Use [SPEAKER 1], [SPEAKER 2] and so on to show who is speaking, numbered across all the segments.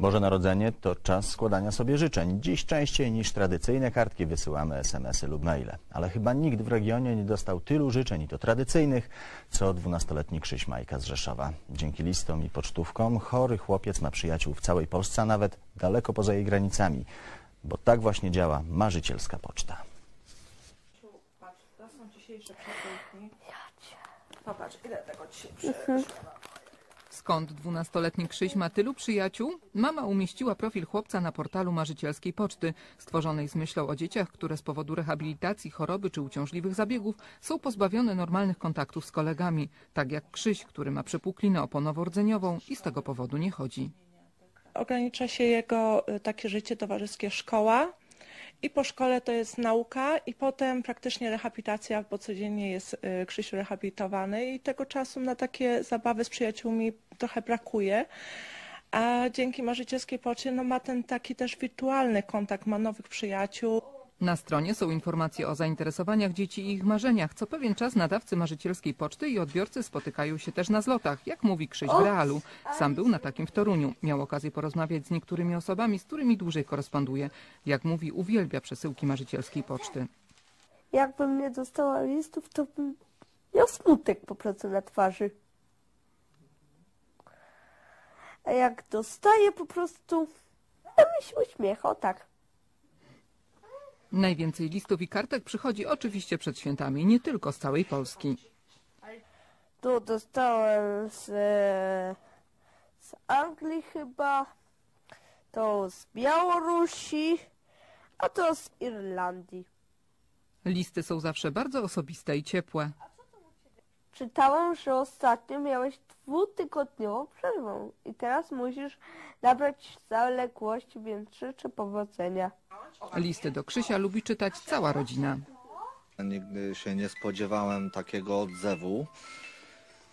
[SPEAKER 1] Boże Narodzenie to czas składania sobie życzeń. Dziś częściej niż tradycyjne kartki wysyłamy SMS-y lub maile. Ale chyba nikt w regionie nie dostał tylu życzeń, i to tradycyjnych, co 12-letni Krzyś Majka z Rzeszowa. Dzięki listom i pocztówkom chory chłopiec ma przyjaciół w całej Polsce, a nawet daleko poza jej granicami. Bo tak właśnie działa marzycielska poczta.
[SPEAKER 2] Patrz, to są dzisiejsze przesyłki. Popatrz, ile tego dzisiaj przyszło.
[SPEAKER 3] Skąd dwunastoletni Krzyś ma tylu przyjaciół? Mama umieściła profil chłopca na portalu Marzycielskiej Poczty, stworzonej z myślą o dzieciach, które z powodu rehabilitacji, choroby czy uciążliwych zabiegów są pozbawione normalnych kontaktów z kolegami, tak jak Krzyś, który ma przepuklinę oponowo-rdzeniową i z tego powodu nie chodzi.
[SPEAKER 2] Ogranicza się jego y, takie życie towarzyskie szkoła i po szkole to jest nauka i potem praktycznie rehabilitacja, bo codziennie jest y, Krzysiu rehabilitowany i tego czasu na takie zabawy z przyjaciółmi trochę brakuje. A dzięki Marzycielskiej Poczcie no, ma ten taki też wirtualny kontakt, ma nowych przyjaciół.
[SPEAKER 3] Na stronie są informacje o zainteresowaniach dzieci i ich marzeniach. Co pewien czas nadawcy Marzycielskiej Poczty i odbiorcy spotykają się też na zlotach, jak mówi Krzyś w realu. Sam był na takim w Toruniu. Miał okazję porozmawiać z niektórymi osobami, z którymi dłużej koresponduje. Jak mówi, uwielbia przesyłki Marzycielskiej Poczty.
[SPEAKER 4] Jakbym nie dostała listów, to bym miał smutek po prostu na twarzy. A jak dostaję po prostu, to mi się uśmiecha, o tak.
[SPEAKER 3] Najwięcej listów i kartek przychodzi oczywiście przed świętami, nie tylko z całej Polski.
[SPEAKER 4] Tu dostałem z, z Anglii chyba, to z Białorusi, a to z Irlandii.
[SPEAKER 3] Listy są zawsze bardzo osobiste i ciepłe.
[SPEAKER 4] Czytałam, że ostatnio miałeś dwutygodniową przerwę i teraz musisz nabrać zaległości, więc życzę powodzenia.
[SPEAKER 3] Listy do Krzysia lubi czytać cała rodzina.
[SPEAKER 5] Nigdy się nie spodziewałem takiego odzewu.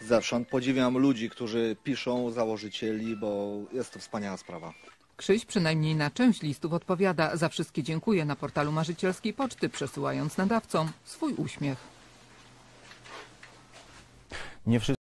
[SPEAKER 5] Zewsząd podziwiam ludzi, którzy piszą, założycieli, bo jest to wspaniała sprawa.
[SPEAKER 3] Krzyś przynajmniej na część listów odpowiada. Za wszystkie dziękuję na portalu Marzycielskiej Poczty, przesyłając nadawcom swój uśmiech.
[SPEAKER 1] Nie wszyscy